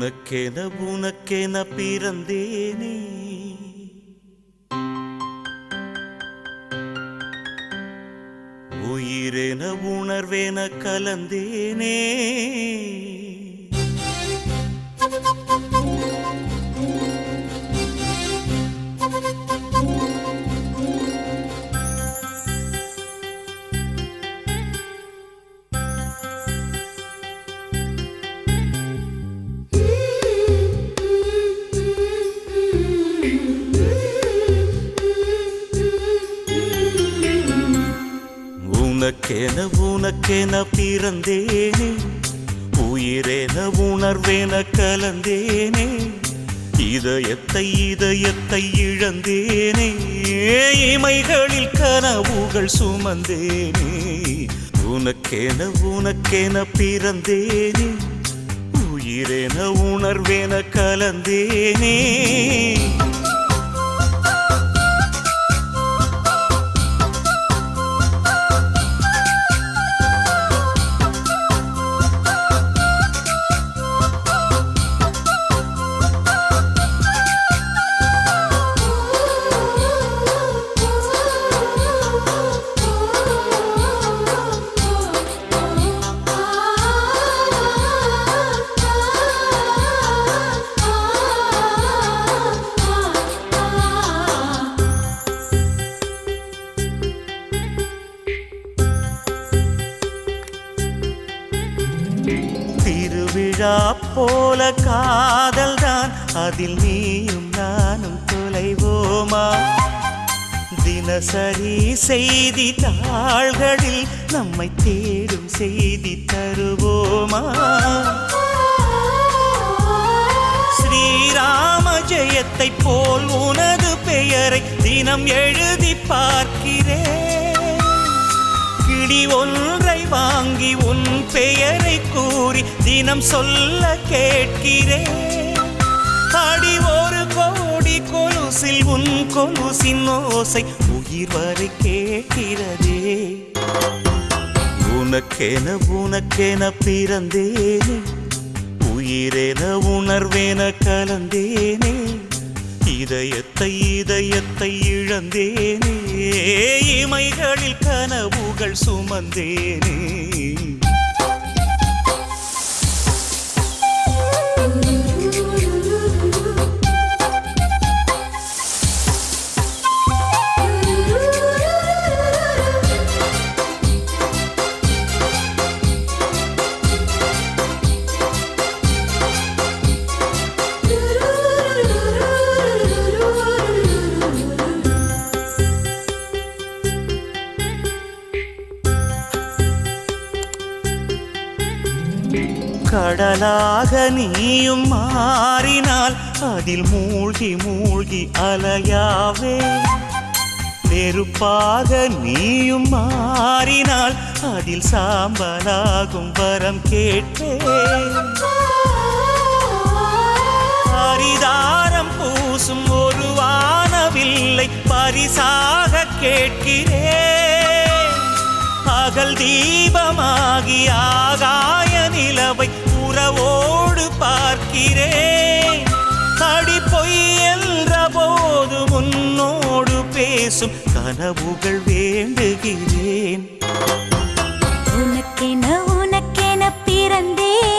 எனக்கென உனக்கென பிறந்தேனே. உயிரென உணர்வேன கலந்தேனே. உனக்கென உனக்கென பிறந்தேனே. உயிரென உணர்வேன கலந்தேனே. இதயத்தை இதயத்தை இழந்தேனே. இமைகளில் கனவுகள் சுமந்தேனே. உனக்கென உனக்கென பிறந்தேனே. உயிரென உணர்வேன கலந்தேனே. திருவிழா போல காதல் தான் அதில் நீயும் நானும் தொலைவோமா? தினசரி செய்தி தாள்களில் நம்மை தேடும் செய்தி தருவோமா? ஸ்ரீராம ஜெயத்தை போல் உனது பெயரை தினம் எழுதி பார்க்கிறேன். கிளி ஒன்றை வாங்கி உன் பெயரை கூறி தினம் சொல்ல கேட்கிறேன். அடி ஒரு கோடி கொலுசில் உன் கொலுசின் ஓசை உயிர் வரை கேட்கிறதே. உனக்கென உனக்கென பிறந்தேனே. உயிரென உணர்வேன கலந்தேனே. இதயத்தை இதயத்தை இழந்தேனே. இமைகளில் கனவுகள் சுமந்தேனே. கடலாக நீயும் மாறினால் அதில் மூழ்கி மூழ்கி அலையாவே. நெருப்பாக நீயும் மாறினால் அதில் சாம்பலாகும் வரம் கேட்டே. பரிதாரம் பூசும் ஒரு வானவில்லை பரிசாக கேட்கிறேன் பகல் தீபமாகி ஆகாய நிலவை உறவோடு பார்க்கிறேன். அடி பொய் என்ற போது உன்னோடு பேசும் கனவுகள் வேண்டுகிறேன். உனக்கென உனக்கென பிறந்தேனே.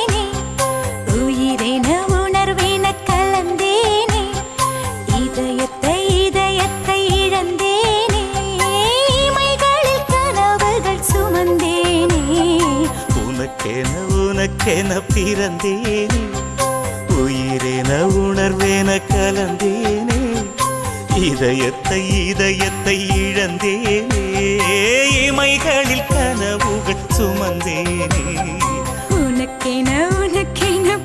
உனக்கென பிறந்தேனே. உயிரென உணர்வேன கலந்தேனே. இதயத்தை இதயத்தை இழந்தேனே. இமைகளில் கனவுகள் சுமந்தேனே. உனக்கென உனக்கென